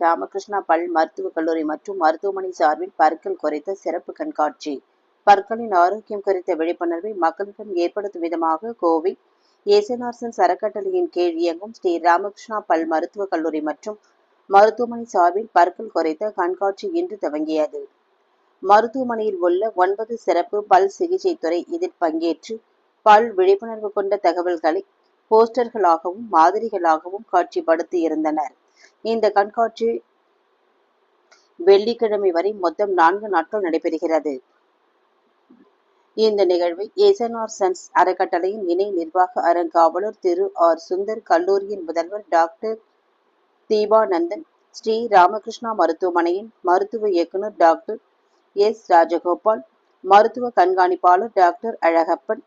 ராமகிருஷ்ணா பல் மருத்துவக் கல்லூரி மற்றும் மருத்துவமனை சார்பில் பற்கள் குறைத்த சிறப்பு கண்காட்சி. பற்களின் ஆரோக்கியம் குறித்த விழிப்புணர்வை மக்களிடம் ஏற்படுத்தும் விதமாக கோவை ஏசனார்சன் அறக்கட்டளையின் கீழ் இயங்கும் ஸ்ரீ ராமகிருஷ்ணா பல் மருத்துவக் கல்லூரி மற்றும் மருத்துவமனை சார்பில் பற்கள் குறைத்த கண்காட்சி இன்று துவங்கியது. மருத்துவமனையில் உள்ள ஒன்பது சிறப்பு பல் சிகிச்சை துறை இதில் பங்கேற்று பல் விழிப்புணர்வு கொண்ட தகவல்களை போஸ்டர்களாகவும் மாதிரிகளாகவும் காட்சிப்படுத்தி இருந்தனர். இந்த கண்காட்சி வெள்ளிக்கிழமை வரை மொத்தம் நான்கு நாட்கள் நடைபெறுகிறது. இந்த நிகழ்வை எஸ்என்ஆர் சன்ஸ் அறக்கட்டளையின் இணை நிர்வாக அறங்காவலர் திரு ஆர் சுந்தர் கல்லூரியின் முதல்வர் டாக்டர் தீபானந்தன் ஸ்ரீ ராமகிருஷ்ணா மருத்துவமனையின் மருத்துவ இயக்குனர் டாக்டர் எஸ் ராஜகோபால் மருத்துவ கண்காணிப்பாளர் டாக்டர் அழகப்பன்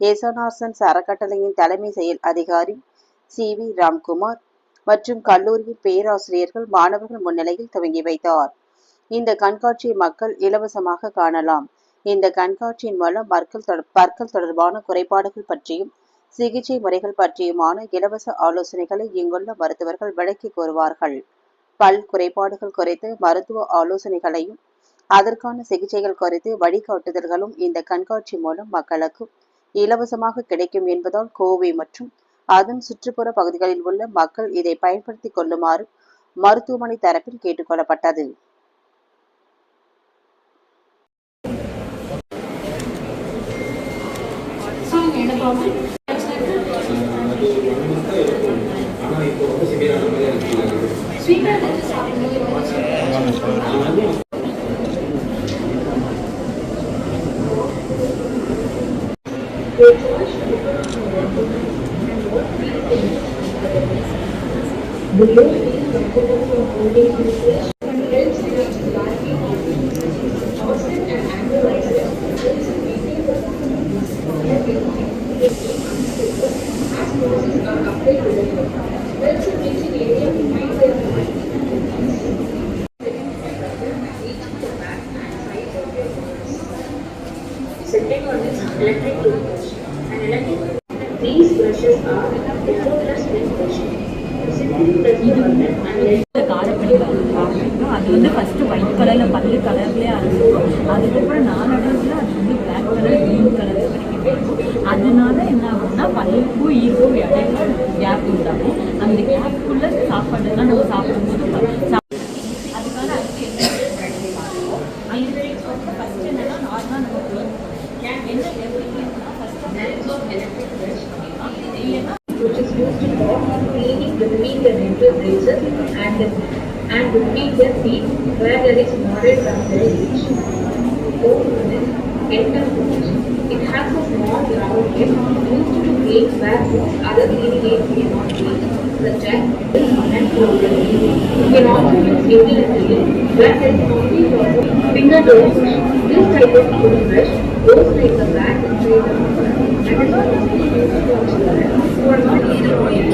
ஏசனார்சன்ஸ் அறக்கட்டளையின் தலைமை செயல் அதிகாரி சி வி ராம்குமார் மற்றும் கல்லூரியின் பேராசிரியர்கள் மாணவர்கள் முன்னிலையில் துவங்கி வைத்தார். இந்த கண்காட்சியை மக்கள் இலவசமாக காணலாம். இந்த கண்காட்சியின் மூலம் பற்கள் பற்கள் தொடர்பான குறைபாடுகள் பற்றியும் சிகிச்சை முறைகள் பற்றியுமான இலவச ஆலோசனைகளை இங்குள்ள மருத்துவர்கள் விளக்கி கூறுவார்கள். பல் குறைபாடுகள் குறித்து மருத்துவ ஆலோசனைகளையும் அதற்கான சிகிச்சைகள் குறித்து வழிகாட்டுதல்களும் இந்த கண்காட்சி மூலம் மக்களுக்கு இலவசமாக கிடைக்கும் என்பதால் கோவை மற்றும் அதன் சுற்றுப்புற பகுதிகளில் உள்ள மக்கள் இதை பயன்படுத்திக் கொள்ளுமாறு மருத்துவமனை தரப்பில் கேட்டுக்கொள்ளப்பட்டது இருக்கு The building, the. கலரில் பல்லு கலர்லேயே அரைச்சிடும் அதுக்கப்புறம் நாளடைவில் அது வந்து பிளாக் கலர் க்ரீன் கலர் வரைக்கும் போயிடும் அதனால என்ன ஆகும்னா பல்லுக்கும் ஈருக்கும் இடையில கேப் உண்டாகும். அந்த கேப்புக்குள்ளே சாப்பாடுலாம் நம்ம சாப்பிடும்போது and the and between the feet where there is moderate lateralization. Fourth one is enter position. It has a small round head used to gain where most other cleaning aids cannot reach, such as this and shoulder. You can also use angle and heel where there is only for finger toes. This type of toothbrush brush goes like the back and the muscle and is mostly used for children who are not either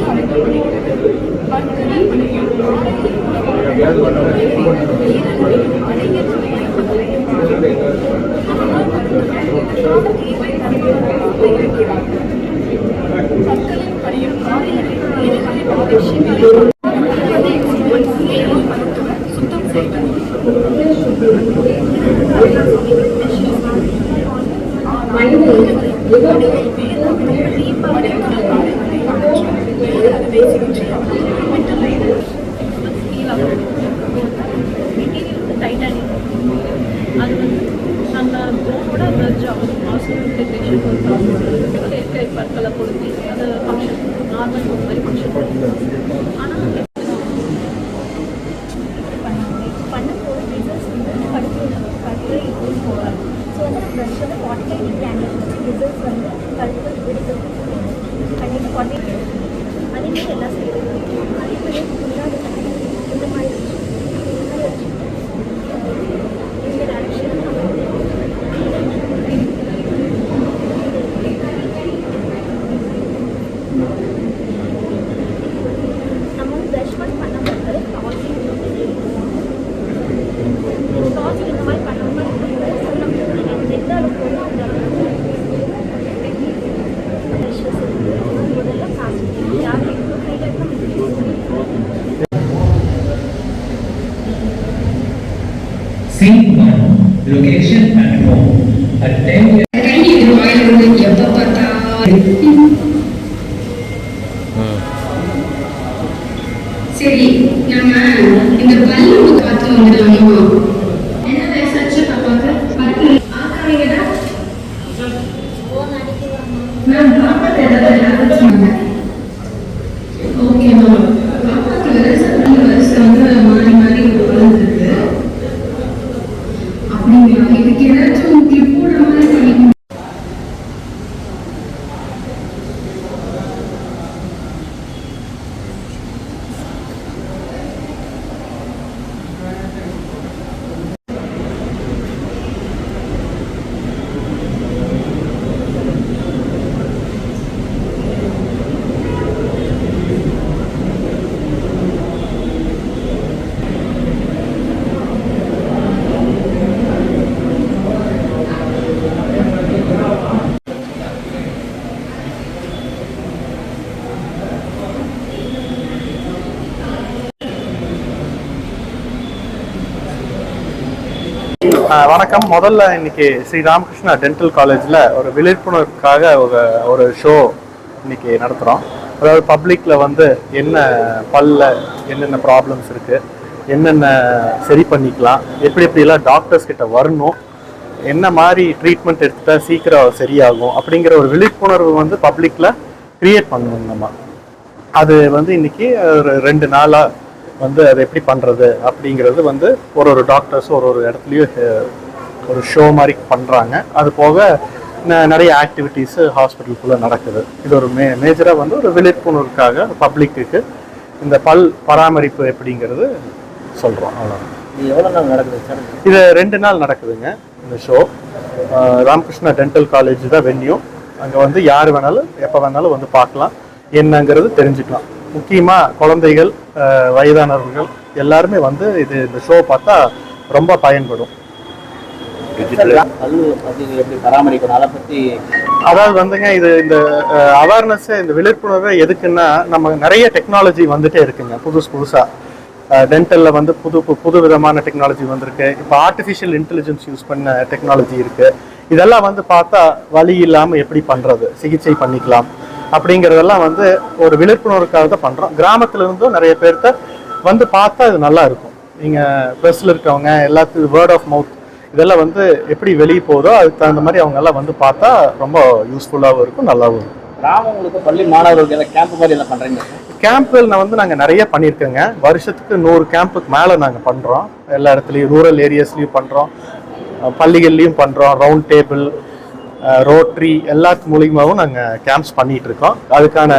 அது வந்து நம்ம போனோட merge ஆகும் hospital integration ஒரு பற்களை பொருத்தி அது function normal போன மாதிரி ஃபங்க்ஷன் ஆனால் ஸோ வந்து நம்ம brush forty five degree results வந்து கழுத்து விடுதல் கண்டிப்பாக ஃபார்ட்டி அதே மாதிரி எல்லாம் செய்யுது அதே மாதிரி முன்னாடி இந்த மாதிரி இந்த மாதிரி Scene 1, Location and Form. At 10 years சரி நம்ம இந்த பல்லு காத்து வந்துடலாமா வணக்கம். முதல்ல இன்னைக்கு ஸ்ரீ ராமகிருஷ்ணா டென்டல் காலேஜில் ஒரு விழிப்புணர்வுக்காக ஒரு ஒரு ஷோ இன்னைக்கு நடத்துகிறோம் அதாவது பப்ளிக்கில் வந்து என்ன பல்ல என்னென்ன ப்ராப்ளம்ஸ் இருக்குது என்னென்ன சரி பண்ணிக்கலாம் எப்படி எப்படிலாம் டாக்டர்ஸ் கிட்ட வரணும் என்ன மாதிரி ட்ரீட்மெண்ட் எடுத்துட்டால் சீக்கிரம் சரியாகும் அப்படிங்கிற ஒரு விழிப்புணர்வு வந்து பப்ளிக்கில் க்ரியேட் பண்ணணும் நம்ம. அது வந்து இன்னைக்கு ஒரு ரெண்டு நாளாக வந்து அதை எப்படி பண்றது அப்படிங்கிறது வந்து ஒரு ஒரு டாக்டர்ஸ் ஒரு ஒரு இடத்துலயும் ஒரு ஷோ மாதிரி பண்றாங்க. அது போக நிறைய ஆக்டிவிட்டீஸ் ஹாஸ்பிட்டலுக்குள்ள நடக்குது. இது ஒரு மே மேஜராக வந்து ஒரு விழிப்புணர்வுக்காக பப்ளிக்கு இந்த பல் பராமரிப்பு எப்படிங்கிறது சொல்றோம். அவ்வளோ இது எவ்வளோ நாள் நடக்குது இது ரெண்டு நாள் நடக்குதுங்க இந்த ஷோ ராமகிருஷ்ணா டென்டல் காலேஜ் தான் வென்யூ அங்கே வந்து யார் வேணாலும் எப்போ வேணாலும் வந்து பார்க்கலாம். என்னங்கிறது தெரிஞ்சுக்கலாம். முக்கியமாக குழந்தைகள் வயதானவர்கள் எல்லாருமே வந்து இது இந்த ஷோ பார்த்தா ரொம்ப பயன்படும். அதாவது வந்துங்க இது இந்த அவேர்னஸ் இந்த விழிப்புணர்வு எதுக்குன்னா நம்ம நிறைய டெக்னாலஜி வந்துட்டே இருக்குங்க புதுசு புதுசா. டென்டல்ல வந்து புது புது விதமான டெக்னாலஜி வந்திருக்கு. இப்போ ஆர்டிஃபிஷியல் இன்டெலிஜென்ஸ் யூஸ் பண்ண டெக்னாலஜி இருக்கு. இதெல்லாம் வந்து பார்த்தா வலி இல்லாம எப்படி பண்றது? சிகிச்சை பண்ணிக்கலாம். அப்படிங்கறதெல்லாம் வந்து ஒரு விழிப்புணர்வுக்காக தான் பண்றோம். கிராமத்துல இருந்தும் நிறைய பேர்த்த வந்து பார்த்தா இது நல்லா இருக்கும். நீங்க ப்ரெஸ்ல இருக்கவங்க எல்லாத்துக்கும் வேர்ட் ஆஃப் மவுத் இதெல்லாம் வந்து எப்படி வெளியே போதோ அதுக்கு தகுந்த மாதிரி அவங்க எல்லாம் வந்து பார்த்தா ரொம்ப யூஸ்ஃபுல்லாகவும் இருக்கும் நல்லாவும் இருக்கும். கிராமங்களுக்கு பள்ளி மாணவர்களுக்கு கேம்ப் மாதிரி எல்லாம் பண்ணுறீங்க கேம்ப்கள் வந்து நாங்கள் நிறைய பண்ணியிருக்கோங்க. வருஷத்துக்கு நூறு கேம்புக்கு மேலே நாங்கள் பண்ணுறோம் எல்லா இடத்துலையும் ரூரல் ஏரியாஸ்லையும் பண்ணுறோம் பள்ளிகள்லையும் பண்ணுறோம் ரவுண்ட் டேபிள் ரோட்ரி எல்லாத்து மூலியமாகவும் நாங்கள் கேம்ப்ஸ் பண்ணிட்டு இருக்கோம். அதுக்கான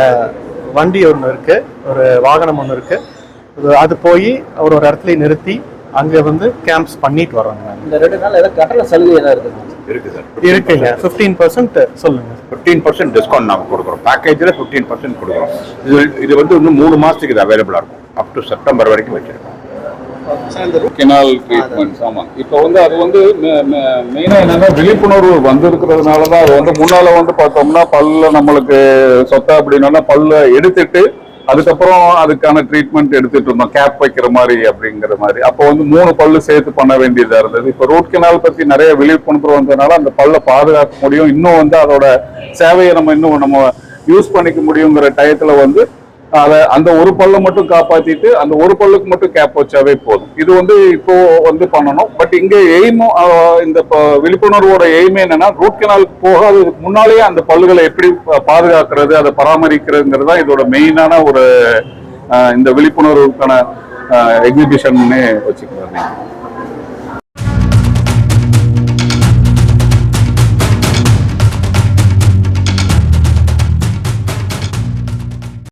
வண்டி ஒன்று இருக்குது ஒரு வாகனம் ஒன்று இருக்குது அது போய் ஒரு ஒரு இடத்துலையும் நிறுத்தி அங்கே வந்து கேம்ப்ஸ் பண்ணிட்டு வரோங்க. இந்த ரெண்டு நாள் ஏதாவது கட்டண சலுகை ஏதாவது இருக்குங்க இருக்கு சார். இருக்குங்க. ஃபிஃப்டீன் பர்சன்ட் சொல்லுங்கள் ஃபிஃப்டீன் பர்சன்ட் டிஸ்கவுண்ட் நாங்கள் கொடுக்குறோம். பேக்கேஜில் ஃபிஃப்டீன் பர்சன்ட் கொடுக்குறோம். இது இது வந்து இன்னும் மூணு மாதத்துக்கு இது அவைலபிளாக இருக்கும். அப் டு செப்டம்பர் வரைக்கும் வச்சிருக்கோம். கெனால் ட்ரீட்மெண்ட்ஸ் ஆமாம் இப்போ வந்து அது வந்து மெயினாக என்னன்னா விழிப்புணர்வு வந்திருக்கிறதுனால தான் அது வந்து முன்னால வந்து பார்த்தோம்னா பல்ல நம்மளுக்கு சொத்த அப்படின்னா பல்ல எடுத்துட்டு அதுக்கப்புறம் அதுக்கான ட்ரீட்மெண்ட் எடுத்துட்டு இருந்தோம். கேப் வைக்கிற மாதிரி அப்படிங்கிற மாதிரி. அப்போ வந்து மூணு பல்லு சேர்த்து பண்ண வேண்டியதா இருந்தது. இப்போ ரூட் கெனால் பத்தி நிறைய விழிப்புணர்வு வந்ததுனால அந்த பல்ல பாதுகாக்க முடியும். இன்னும் வந்து அதோட சேவையை நம்ம இன்னும் நம்ம யூஸ் பண்ணிக்க முடியுங்கிற டயத்துல வந்து அதை அந்த ஒரு பல்ல மட்டும் காப்பாத்திட்டு அந்த ஒரு பல்லுக்கு மட்டும் கேப் வச்சாவே போதும். இது வந்து இப்போ வந்து பண்ணணும். பட் இங்க எய்மும் இந்த விழிப்புணர்வோட எய்மே என்னன்னா ரூட் கெனாலுக்கு போகாததுக்கு முன்னாலேயே அந்த பல்லுகளை எப்படி பாதுகாக்கிறது அதை பராமரிக்கிறதுங்கிறது தான் இதோட மெயினான ஒரு இந்த விழிப்புணர்வுக்கான எக்ஸிபிஷன் வச்சுக்கிறேன்